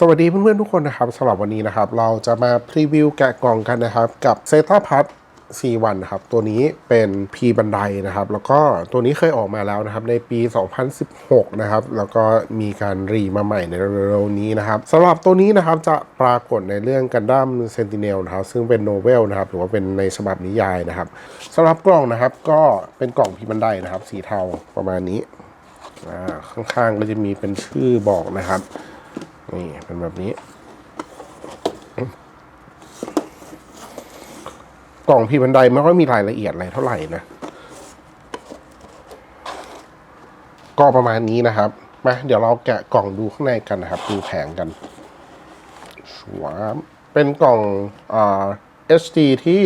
สวัสดีเพื่อนๆทุกคนนะครับสำหรับวันนี้นะครับ เราจะมาพรีวิวแกะกล่องกันนะครับ กับเซตาพัท C1 นะครับ ตัวนี้เป็น P บันไดนะครับ แล้วก็ตัวนี้เคยออกมาแล้วนะครับในปี 2016 นะครับ แล้วก็มีการรีมาใหม่ในเร็วๆนี้นะครับสำหรับตัวนี้นะครับจะปรากฏในเรื่องกันดั้มเซนติเนลนะครับ ซึ่งเป็นโนเวลนะครับ หรือว่าเป็นในฉบับนิยายนะครับสำหรับกล่องนะครับก็เป็นกล่อง P บันไดนะครับ สีเทาประมาณนี้ข้างๆก็จะมีเป็นชื่อบอกนะครับ นี่เป็นแบบนี้ กล่องพีบันไดไม่ค่อยมีรายละเอียดอะไรเท่าไหร่นะ ก็ประมาณนี้นะครับมาเดี๋ยวเราแกะกล่องดูข้างในกันนะครับ ดูแผงกันสวมเป็นกล่องเอ่า HD ที่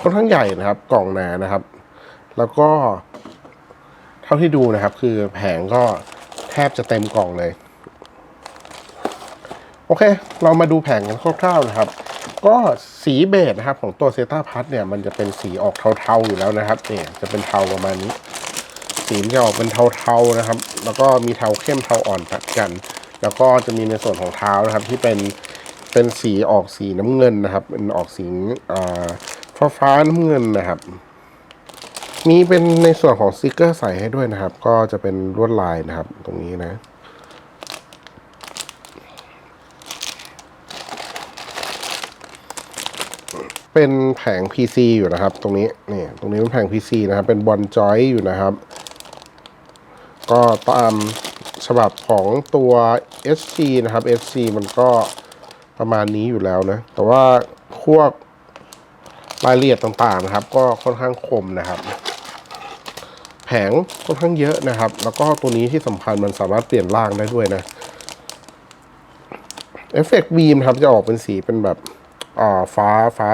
ค่อนข้างใหญ่นะครับ กล่องหนานะครับ แล้วก็เท่าที่ดูนะครับ คือแผงก็แทบจะเต็มกล่องเลย โอเค เรามาดูแผงกันคร่าวๆนะครับ ก็สีเบสนะครับของตัวเซตาพัทเนี่ยมันจะเป็นสีออกเทาๆอยู่แล้วนะครับเนี่ยจะเป็นเทาประมาณนี้ สีจะออกเป็นเทาๆนะครับ แล้วก็มีเทาเข้มเทาอ่อนตัดกัน แล้วก็จะมีในส่วนของเท้านะครับ ที่เป็นเป็นสีออกสีน้ำเงินนะครับ เป็นออกสีฟ้าฟ้าน้ำเงินนะครับมีเป็นในส่วนของสติกเกอร์ใส่ให้ด้วยนะครับ ก็จะเป็นลวดลายนะครับ ตรงนี้นะ เป็นแผง PC อยู่นะครับ ตรงนี้นี่ตรงนี้เป็นแผง PC นะครับ เป็นบอลจอยอยู่นะครับ ก็ตามฉบับของตัว SG นะครับ SG มันก็ประมาณนี้อยู่แล้วนะ แต่ว่าพวกรายละเอียดต่างๆนะครับ ก็ค่อนข้างคมนะครับแผงค่อนข้างเยอะนะครับ แล้วก็ตัวนี้ที่สำคัญมันสามารถเปลี่ยนร่างได้ด้วยนะ เอฟเฟกต์บีมครับจะออกเป็นสีเป็นแบบ อ่าฟ้าฟ้า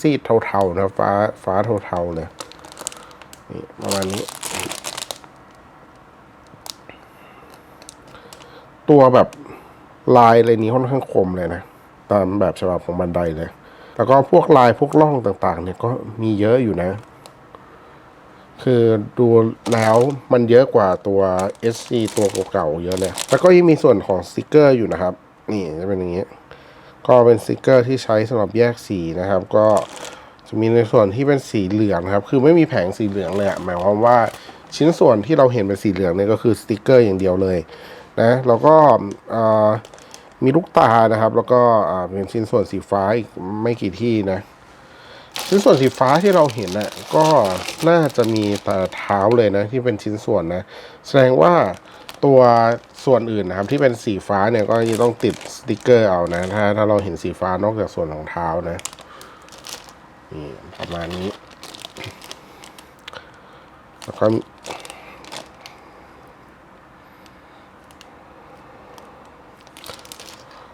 ซีดๆเทาๆนะครับ ฟ้าฟ้าเทาๆเลยนี่ประมาณนี้ ตัวแบบลายอะไรนี้ค่อนข้างคมเลยนะ ตามแบบฉบับของบันไดเลย แล้วก็พวกลายพวกร่องต่างๆ เนี่ยก็มีเยอะอยู่นะ คือดูแล้วมันเยอะกว่าตัว SC ตัวเก่าๆเยอะเลย แล้วก็ยังมีส่วนของสติกเกอร์อยู่นะครับ นี่จะเป็นอย่างนี้ ก็เป็นสติกเกอร์ที่ใช้สำหรับแยกสีนะครับ ก็จะมีในส่วนที่เป็นสีเหลืองครับ คือไม่มีแผงสีเหลืองเลยหมายความว่าชิ้นส่วนที่เราเห็นเป็นสีเหลืองเนี่ยก็คือสติกเกอร์อย่างเดียวเลยนะแล้วก็มีลูกตานะครับ แล้วก็เป็นชิ้นส่วนสีฟ้าอีกไม่กี่ที่นะชิ้นส่วนสีฟ้าที่เราเห็นน่ะก็น่าจะมีแต่เท้าเลยนะที่เป็นชิ้นส่วนนะ แสดงว่า ตัวส่วนอื่นนะครับที่เป็นสีฟ้าเนี่ยก็จะต้องติดสติกเกอร์เอานะ ถ้าถ้าเราเห็นสีฟ้านอกจากส่วนของเท้านะนี่ประมาณนี้แล้วก็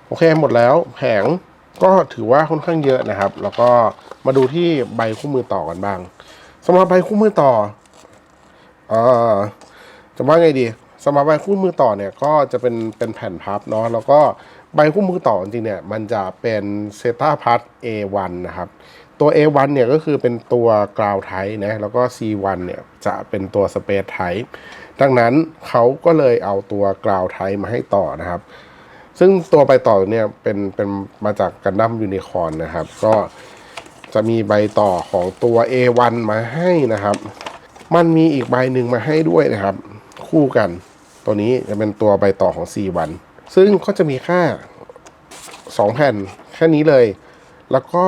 โอเคหมดแล้วแผงก็ถือว่าค่อนข้างเยอะนะครับ แล้วก็มาดูที่ใบคู่มือต่อกันบ้างสำหรับใบคู่มือต่อเอ่อจะว่าไงดี สำหรับใบคู่มือต่อเนี่ยก็จะเป็นเป็นแผ่นพับเนาะแล้วก็ใบคู่มือต่อจริงเนี่ยมันจะเป็นเซตาพัท A1 นะครับตัว A1 เนี่ยก็คือเป็นตัวกราวไทนะแล้วก็ C1 เนี่ยจะเป็นตัวสเปซไทดังนั้นเขาก็เลยเอาตัวกราวไทมาให้ต่อนะครับ ซึ่งตัวใบต่อเนี่ยเป็นเป็นมาจากกันดั้มยูนิคอนนะครับ ก็จะมีใบต่อของตัว A1 มาให้นะครับ มันมีอีกใบหนึ่งมาให้ด้วยนะครับ คู่กัน ตัวนี้จะเป็นตัวใบต่อของ C1 ซึ่งก็จะมีค่สองแผ่นแค่นี้เลย แล้วก็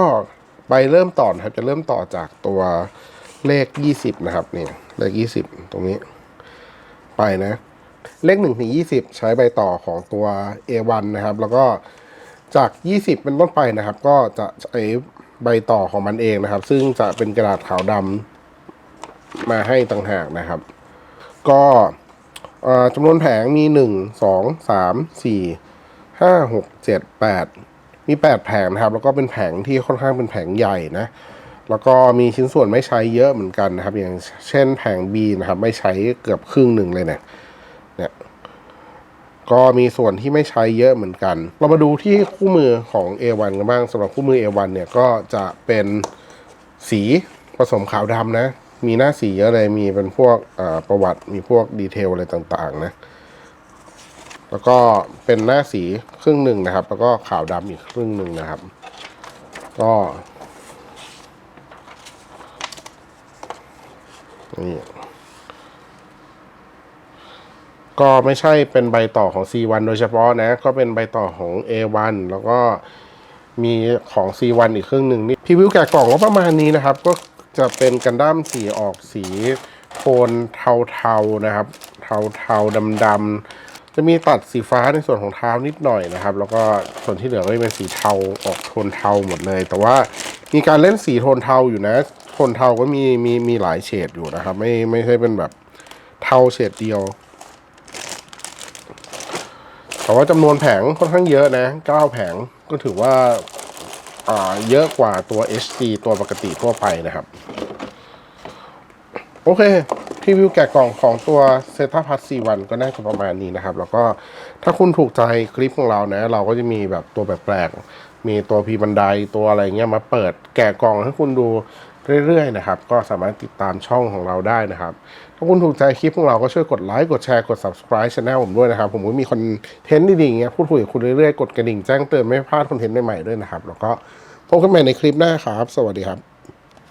ใบเริ่มต่อนะครับจะเริ่มต่อจากตัวเลข 20 นะครับนี่เลข 20 ตรงนี้ ไปนะ เลข1ถึง20 ใช้ใบต่อของตัว A1 นะครับ แล้วก็จาก 20 เป็นต้นไปนะครับ ก็จะใช้ใบต่อของมันเองนะครับ ซึ่งจะเป็นกระดาษขาวดำมาให้ต่างหากนะครับ ก็ จำนวนแผงมี 1 2 3 4 5 6 7 8 มี 8 แผงนะครับ แล้วก็เป็นแผงที่ค่อนข้างเป็นแผงใหญ่นะ แล้วก็มีชิ้นส่วนไม่ใช้เยอะเหมือนกันนะครับ อย่างเช่นแผง B นะครับ ไม่ใช้เกือบครึ่งหนึ่งเลยเนี่ยเนี่ยก็มีส่วนที่ไม่ใช้เยอะเหมือนกัน เรามาดูที่คู่มือของ A1 กันบ้างสำหรับคู่มือ A1 เนี่ยก็จะเป็นสีผสมขาวดำนะ มีหน้าสีเยอะเลยมีเป็นพวกประวัติมีพวกดีเทลอะไรต่างๆนะแล้วก็เป็นหน้าสีครึ่งหนึ่งนะครับ แล้วก็ขาวดำอีกครึ่งหนึ่งนะครับ ก็นี่ก็ไม่ใช่เป็นใบต่อของ C1 โดยเฉพาะนะ ก็เป็นใบต่อของ A1 แล้วก็มีของ C1 อีกครึ่งหนึ่งนี่พรีวิวแกะกล่องก็ประมาณนี้นะครับ ก็ จะเป็นกันดั้มสีออกสีโทนเทาๆนะครับ เทาๆดำๆจะมีตัดสีฟ้าในส่วนของเท้านิดหน่อยนะครับ แล้วก็ส่วนที่เหลือก็จะเป็นสีเทาออกโทนเทาหมดเลย แต่ว่ามีการเล่นสีโทนเทาอยู่นะโทนเทาก็มีมีมีหลายเฉดอยู่นะครับ ไม่ไม่ใช่เป็นแบบเทาเฉดเดียวแต่ว่าจำนวนแผงค่อนข้างเยอะนะ9แผงก็ถือว่า เยอะกว่าตัว HD ตัวปกติทั่วไปนะครับ โอเคพรีวิวแกะกล่องของตัว z e t a p a s 4 1ก็น่าจะประมาณนี้นะครับ แล้วก็ถ้าคุณถูกใจคลิปของเรานะ เราก็จะมีแบบตัวแปลกๆมีตัวพีบันไดตัวอะไรเงี้ยมาเปิดแกะกล่องให้คุณดู เรื่อยๆนะครับ ก็สามารถติดตามช่องของเราได้นะครับ ถ้าคุณถูกใจคลิปของเราก็ช่วยกดไลค์กดแชร์กด subscribe channel ผมด้วยนะครับ ผมก็มีคอนเทนต์ดีๆอย่างเงี้ยพูดคุยกับคุณเรื่อยๆ กดกระดิ่งแจ้งเตือนไม่พลาดคอนเทนต์ใหม่ๆด้วยนะครับ แล้วก็พบกันใหม่ในคลิปหน้าครับ สวัสดีครับ